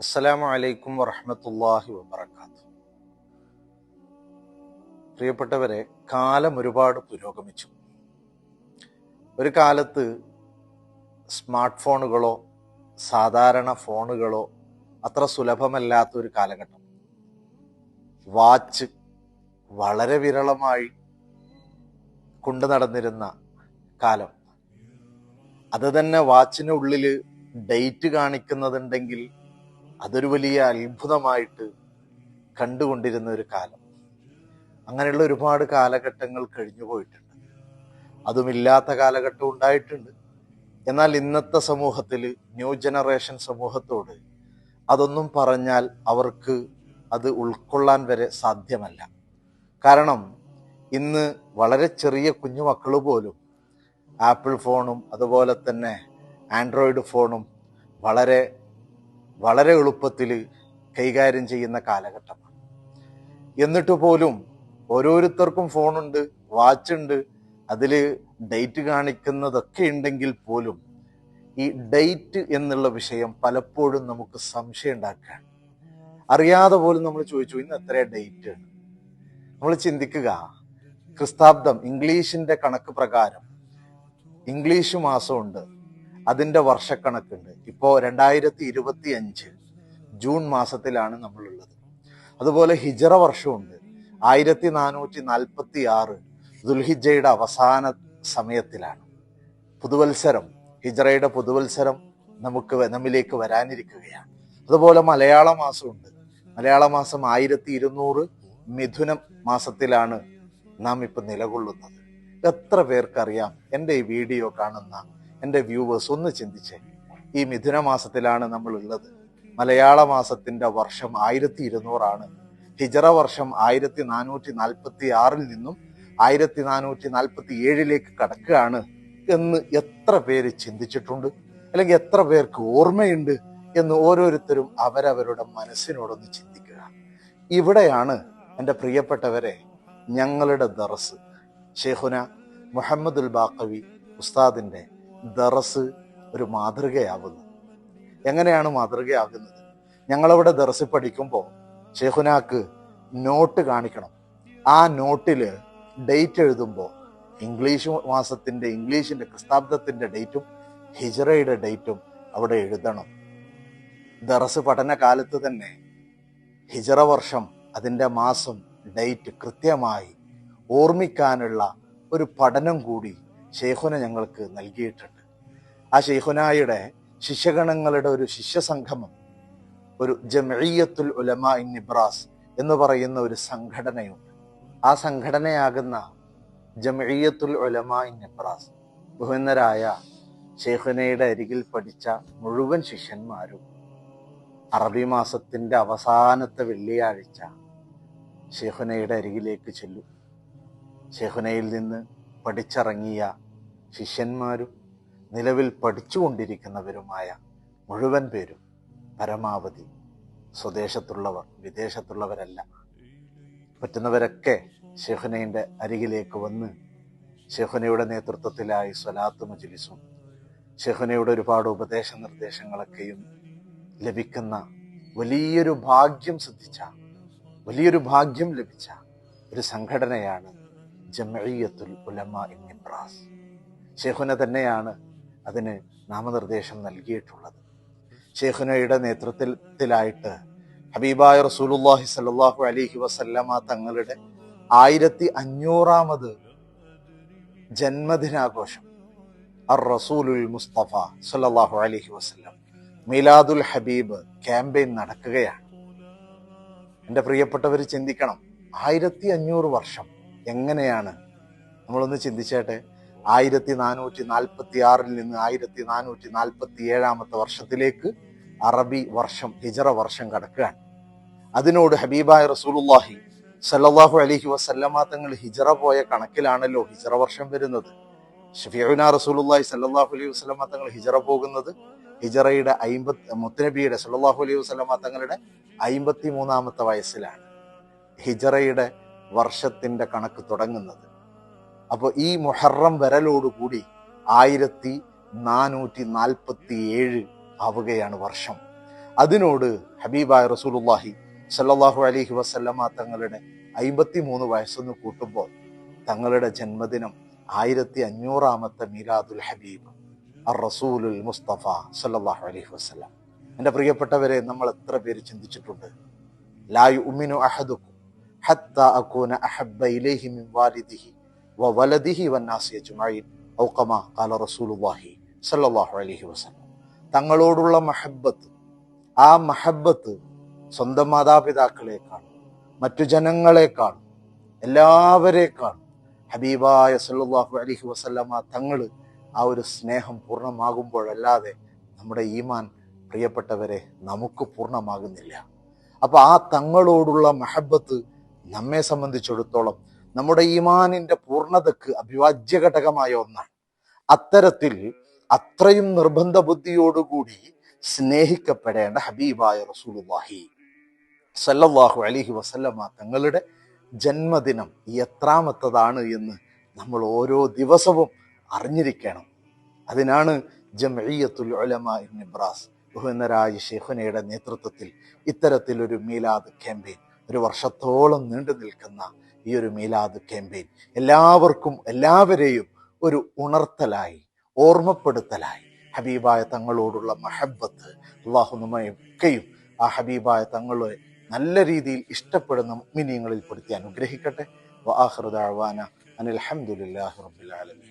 അസ്സലാമു അലൈക്കും വറഹമത്തല്ലാഹി വബർക്കാത്തു പ്രിയപ്പെട്ടവരെ കാലം ഒരുപാട് പുരോഗമിച്ചു. ഒരു കാലത്ത് സ്മാർട്ട് ഫോണുകളോ സാധാരണ ഫോണുകളോ അത്ര സുലഭമല്ലാത്ത ഒരു കാലഘട്ടം. വാച്ച് വളരെ വിരളമായി കൊണ്ടു നടന്നിരുന്ന കാലം. അത് തന്നെ വാച്ചിനുള്ളിൽ ഡേറ്റ് കാണിക്കുന്നതുണ്ടെങ്കിൽ അതൊരു വലിയ അത്ഭുതമായിട്ട് കണ്ടുകൊണ്ടിരുന്ന ഒരു കാലം. അങ്ങനെയുള്ള ഒരുപാട് കാലഘട്ടങ്ങൾ കഴിഞ്ഞു പോയിട്ടുണ്ട്. അതുമില്ലാത്ത കാലഘട്ടം ഉണ്ടായിട്ടുണ്ട്. എന്നാൽ ഇന്നത്തെ സമൂഹത്തിൽ ന്യൂ ജനറേഷൻ സമൂഹത്തോട് അതൊന്നും പറഞ്ഞാൽ അവർക്ക് അത് ഉൾക്കൊള്ളാൻ വരെ സാധ്യമല്ല. കാരണം ഇന്ന് വളരെ ചെറിയ കുഞ്ഞു മക്കൾ പോലും ആപ്പിൾ ഫോണും അതുപോലെ തന്നെ ആൻഡ്രോയിഡ് ഫോണും വളരെ വളരെ എളുപ്പത്തിൽ കൈകാര്യം ചെയ്യുന്ന കാലഘട്ടമാണ്. എന്നിട്ട് പോലും ഓരോരുത്തർക്കും ഫോണുണ്ട് വാച്ചുണ്ട് അതിൽ ഡേറ്റ് കാണിക്കുന്നതൊക്കെ ഉണ്ടെങ്കിൽ പോലും ഈ ഡേറ്റ് എന്നുള്ള വിഷയം പലപ്പോഴും നമുക്ക് സംശയം ഉണ്ടാക്കുകയാണ്. അറിയാതെ പോലും നമ്മൾ ചോദിച്ചു ഇന്ന് എത്ര ഡേറ്റ്? നമ്മൾ ചിന്തിക്കുക ക്രിസ്താബ്ദം ഇംഗ്ലീഷിന്റെ കണക്ക് പ്രകാരം ഇംഗ്ലീഷ് മാസമുണ്ട്. അതിന്റെ വർഷക്കണക്കുണ്ട്. ഇപ്പോൾ രണ്ടായിരത്തി ഇരുപത്തി അഞ്ച് ജൂൺ മാസത്തിലാണ് നമ്മളുള്ളത്. അതുപോലെ ഹിജറ വർഷമുണ്ട് ആയിരത്തി നാനൂറ്റി നാൽപ്പത്തി ആറ് ദുൽഹിജയുടെ അവസാന സമയത്തിലാണ്. പുതുവത്സരം ഹിജറയുടെ പുതുവത്സരം നമുക്ക് നമ്മിലേക്ക് വരാനിരിക്കുകയാണ്. അതുപോലെ മലയാള മാസമുണ്ട് മലയാള മാസം ആയിരത്തി ഇരുന്നൂറ് മിഥുനം മാസത്തിലാണ് നാം ഇപ്പൊ നിലകൊള്ളുന്നത്. എത്ര പേർക്കറിയാം? എന്റെ ഈ വീഡിയോ കാണുന്ന എന്റെ വ്യൂവേഴ്സ് ഒന്ന് ചിന്തിച്ചേ. ഈ മിഥുന മാസത്തിലാണ് നമ്മൾ ഉള്ളത് മലയാള മാസത്തിന്റെ വർഷം ആയിരത്തി ഇരുന്നൂറാണ് ഹിജറ വർഷം ആയിരത്തി നാനൂറ്റി നാൽപ്പത്തി ആറിൽ നിന്നും ആയിരത്തി നാനൂറ്റി നാൽപ്പത്തി ഏഴിലേക്ക് കടക്കുകയാണ് എന്ന് എത്ര പേര് ചിന്തിച്ചിട്ടുണ്ട്? അല്ലെങ്കിൽ എത്ര പേർക്ക് ഓർമ്മയുണ്ട് എന്ന് ഓരോരുത്തരും അവരവരുടെ മനസ്സിനോടൊന്ന് ചിന്തിക്കുക. ഇവിടെയാണ് എന്റെ പ്രിയപ്പെട്ടവരെ ഞങ്ങളുടെ ദറസ്. ഷെയ്ഖുന മുഹമ്മദുൽ ബാക്കവി ഉസ്താദിന്റെ ദറസ് ഒരു മാതൃകയാവുന്നത് എങ്ങനെയാണ് മാതൃകയാകുന്നത്? ഞങ്ങളവിടെ ദറസ് പഠിക്കുമ്പോൾ ഷെഹുനാക്ക് നോട്ട് കാണിക്കണം. ആ നോട്ടിൽ ഡേറ്റ് എഴുതുമ്പോൾ ഇംഗ്ലീഷ് മാസത്തിന്റെ ഇംഗ്ലീഷിന്റെ ക്രിസ്താബ്ദത്തിന്റെ ഡേറ്റും ഹിജറയുടെ ഡേറ്റും അവിടെ എഴുതണം. ദറസ് പഠന കാലത്ത് തന്നെ ഹിജറ വർഷം അതിന്റെ മാസം ഡേറ്റ് കൃത്യമായി ഓർമ്മിക്കാനുള്ള ഒരു പഠനം കൂടി ഷെയ്ഖുന ഞങ്ങൾക്ക് നൽകിയിട്ടുണ്ട്. ആ ഷെയ്ഖുനായുടെ ശിഷ്യഗണങ്ങളുടെ ഒരു ശിഷ്യസംഗമം ഒരു ജമഇയ്യത്തുൽ ഉലമ ഇൻ നിബ്രാസ് എന്ന് പറയുന്ന ഒരു സംഘടനയുണ്ട്. ആ സംഘടനയാകുന്ന ജമഇയ്യത്തുൽ ഉലമ ഇൻ നിബ്രാസ് ബഹുന്നരായ ഷെയ്ഖുനയുടെ അരികിൽ പഠിച്ച മുഴുവൻ ശിഷ്യന്മാരും അറബി മാസത്തിന്റെ അവസാനത്തെ വെള്ളിയാഴ്ച ഷെയ്ഖുനയുടെ അരികിലേക്ക് ചെല്ലും. ഷെയ്ഖുനയിൽ നിന്ന് പഠിച്ചിറങ്ങിയ ശിഷ്യന്മാരും നിലവിൽ പഠിച്ചുകൊണ്ടിരിക്കുന്നവരുമായ മുഴുവൻ പേരും പരമാവധി സ്വദേശത്തുള്ളവർ വിദേശത്തുള്ളവരല്ല. പറ്റുന്നവരൊക്കെ ഷെഹുനയുടെ അരികിലേക്ക് വന്ന് ഷെഹുനയുടെ നേതൃത്വത്തിലായി സ്വലാത്ത് മജ്ലിസും ഷെഹുനയുടെ ഒരുപാട് ഉപദേശ നിർദ്ദേശങ്ങളൊക്കെയും ലഭിക്കുന്ന വലിയൊരു ഭാഗ്യം സിദ്ധിച്ച വലിയൊരു ഭാഗ്യം ലഭിച്ച ഒരു സംഘടനയാണ് ജമഇയ്യത്തുൽ ഉലമ ഇൻ നിബ്രാസ് ഷെഹുന തന്നെയാണ് അതിന് നാമനിർദ്ദേശം നൽകിയിട്ടുള്ളത്. ഷെയ്ഖുനയുടെ നേതൃത്വത്തിലായിട്ട് ഹബീബായ റസൂലുല്ലാഹി സല്ലാഹു അലിഹി വസല്ലമ തങ്ങളുടെ ആയിരത്തി അഞ്ഞൂറാമത് ജന്മദിനാഘോഷം അർ റസൂലുൽ മുസ്തഫ സല്ലാഹു അലിഹി വസല്ലം മീലാദുൽ ഹബീബ് ക്യാമ്പയിൻ നടക്കുകയാണ്. എന്റെ പ്രിയപ്പെട്ടവർ ചിന്തിക്കണം ആയിരത്തി അഞ്ഞൂറ് വർഷം എങ്ങനെയാണ്? നമ്മളൊന്ന് ചിന്തിച്ചേട്ടെ. ആയിരത്തി നാനൂറ്റി നാൽപ്പത്തി ആറിൽ നിന്ന് ആയിരത്തി നാനൂറ്റി നാൽപ്പത്തി ഏഴാമത്തെ വർഷത്തിലേക്ക് അറബി വർഷം ഹിജറ വർഷം കടക്കുകയാണ്. അതിനോട് ഹബീബായ റസൂലുല്ലാഹി സല്ലല്ലാഹു അലൈഹി വസല്ലമ തങ്ങൾ ഹിജറ പോയ കണക്കിലാണല്ലോ ഹിജറ വർഷം വരുന്നത്. ഷഫീഉന റസൂലുല്ലാഹി സല്ലല്ലാഹു അലൈഹി വസല്ലമ തങ്ങൾ ഹിജറ പോകുന്നത് ഹിജറയുടെ അയിമ്പത്തി മുത്തനബിയുടെ സല്ലല്ലാഹു അലൈഹി വസല്ലമ തങ്ങളുടെ അയിമ്പത്തി മൂന്നാമത്തെ വയസ്സിലാണ്. ഹിജറയുടെ വർഷത്തിന്റെ കണക്ക് തുടങ്ങുന്നത്. അപ്പോൾ ഈ മുഹറം വരലോടുകൂടി ആയിരത്തി നാനൂറ്റി നാൽപ്പത്തി ഏഴ് ആവുകയാണ് വർഷം. അതിനോട് ഹബീബായ റസൂലുല്ലാഹി സല്ലാഹു അലഹി വസല്ലമ തങ്ങളുടെ അയിമ്പത്തി മൂന്ന് വയസ്സെന്ന് കൂട്ടുമ്പോൾ തങ്ങളുടെ ജന്മദിനം ആയിരത്തി അഞ്ഞൂറാമത്തെ മീലാദുൽ ഹബീബ് അർ മുസ്തഫ സല്ലാഹു അലഹി വസ്ലാം എന്റെ പ്രിയപ്പെട്ടവരെ നമ്മൾ എത്ര പേര് ചിന്തിച്ചിട്ടുണ്ട്? ലായു ഉമ്മിനു അഹദുക്കും ഹത്ത അക്കൂന അഹബ്ബ ഇലൈഹി മിൻ വാലിദിഹി വ വലദിഹി വന്നാസി അജ്മഈൻ ഔ കമാ ഖാല റസൂലുള്ളാഹി സല്ലല്ലാഹു അലൈഹി വസല്ലം. തങ്ങളോടുള്ള മഹബത്ത് ആ മഹബത്ത് സ്വന്തം മാതാപിതാക്കളെക്കാൾ മറ്റു ജനങ്ങളെക്കാൾ എല്ലാവരേക്കാൾ ഹബീബായ സല്ലാഹു അലഹി വസല്ലമ തങ്ങൾ ആ ഒരു സ്നേഹം പൂർണമാകുമ്പോഴല്ലാതെ നമ്മുടെ ഈമാൻ പ്രിയപ്പെട്ടവരെ നമുക്ക് പൂർണമാകുന്നില്ല. അപ്പൊ ആ തങ്ങളോടുള്ള മഹബത്ത് നമ്മെ സംബന്ധിച്ചിടത്തോളം നമ്മുടെ ഈമാനിന്റെ പൂർണതക്ക് അഭിവാജ്യ ഘടകമായ ഒന്നാണ്. അത്തരത്തിൽ അത്രയും നിർബന്ധ ബുദ്ധിയോടുകൂടി സ്നേഹിക്കപ്പെടേണ്ട ഹബീബായ റസൂലുള്ളാഹി സല്ലല്ലാഹു അലൈഹി വസല്ലമ തങ്ങളുടെ ജന്മദിനം എത്രാമത്തതാണ് എന്ന് നമ്മൾ ഓരോ ദിവസവും അറിഞ്ഞിരിക്കണം. അതിനാണ് ജമഇയ്യത്തുൽ ഉലമ ഇബ്രാസ് ബഹുന്നരായ ഷെയ്ഖുനയുടെ നേതൃത്വത്തിൽ ഇത്തരത്തിലൊരു മീലാദ് ക്യാമ്പയിൻ ഒരു വർഷത്തോളം നീണ്ടു നിൽക്കുന്ന ഈ ഒരു മീലാദ് ക്യാമ്പയിൻ എല്ലാവർക്കും എല്ലാവരെയും ഒരു ഉണർത്തലായി ഓർമ്മപ്പെടുത്തലായി. ഹബീബായ തങ്ങളോടുള്ള മഹബത്ത് അള്ളാഹു നമ്മയൊക്കെയും ആ ഹബീബായ തങ്ങളെ നല്ല രീതിയിൽ ഇഷ്ടപ്പെടുന്ന മിനിയങ്ങളിൽ പെടുത്തി അനുഗ്രഹിക്കട്ടെ വാഹൃദാവാന അനിൽ അഹമ്മദില്ലാഹി റബ്ബിൽ ആലമീൻ.